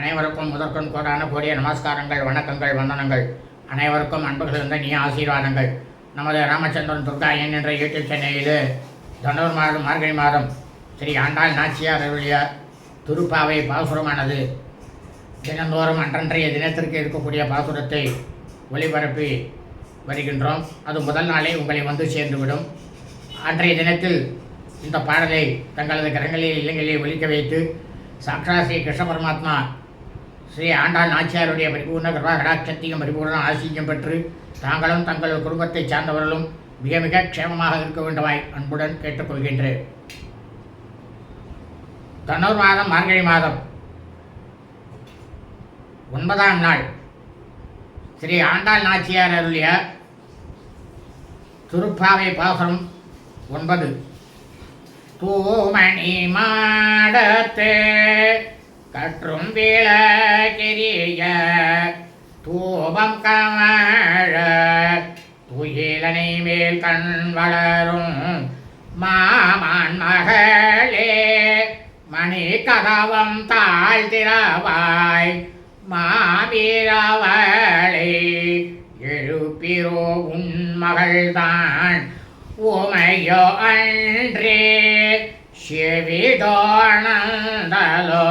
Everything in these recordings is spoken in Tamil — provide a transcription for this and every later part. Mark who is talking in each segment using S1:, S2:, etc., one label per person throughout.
S1: அனைவருக்கும் முதற்கும் கோடான கோடிய நமஸ்காரங்கள் வணக்கங்கள் வந்தனங்கள். அனைவருக்கும் அன்புகளிருந்த நீ ஆசீர்வாதங்கள். நமது ராமச்சந்திரன் துர்கா என் என்ற யூடியூப் சேனலில் தொண்ணூறு மாதம் மார்கழி மாதம் ஸ்ரீ ஆண்டாள் நாச்சியார் அருளிய திருப்பாவை பாசுரமானது தினந்தோறும் அன்றன்றைய தினத்திற்கு இருக்கக்கூடிய பாசுரத்தை ஒளிபரப்பி வருகின்றோம். அது முதல் நாளே உங்களை வந்து சேர்ந்துவிடும். அன்றைய தினத்தில் இந்த பாடலை தங்களது கரங்களில் இல்லங்களில் ஒழிக்க வைத்து சாட்சா ஸ்ரீ கிருஷ்ண பரமாத்மா ஸ்ரீ ஆண்டாள் நாச்சியாருடைய பரிபூர்ண கிருபா கடாட்சத்தையும் பரிபூர்ண ஆசியம் பெற்று தாங்களும் தங்கள் குடும்பத்தைச் சார்ந்தவர்களும் மிக மிக க்ஷேமமாக இருக்க வேண்டுமாய் அன்புடன் கேட்டுக்கொள்கின்றேன். தன்னூர் மாதம் மார்கழி மாதம் ஒன்பதாம் நாள். ஸ்ரீ ஆண்டாள் நாச்சியார் அருளிய திருப்பாவை பாசனம் ஒன்பது. தூமணி மாடத்தே கற்றும் விளக்கிரிய தூபம் கமழ துயிலனை மேல் கண் வளரும் மாமான் மகளே மணி கதவம் தாழ் திறவாய் மாவீரவளை எழுப்பிரோ உன் மகள்தான் உமையோ அன்றே செவிதோணந்தலோ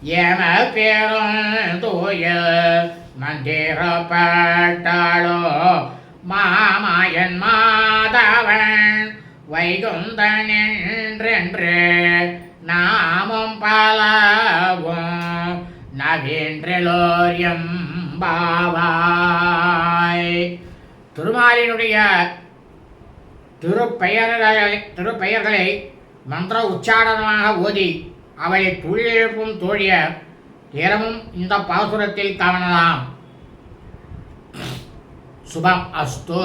S1: எம பெரும் தூய மந்திரப்பட்டாளோ மாமாயன் மாதவன் வைகுந்தன் என்றென்று நாமும் பலவும் நவீன்றலோரியம் பாவாய் திருமாலினுடைய திருப்பெயர்களை திருப்பெயர்களை மந்திர உச்சாரணமாக ஓதி அவளை துயிலெழுப்பும் தோழிய இரவும் இந்த பாசுரத்தில் காணலாம். சுபம் அஸ்து.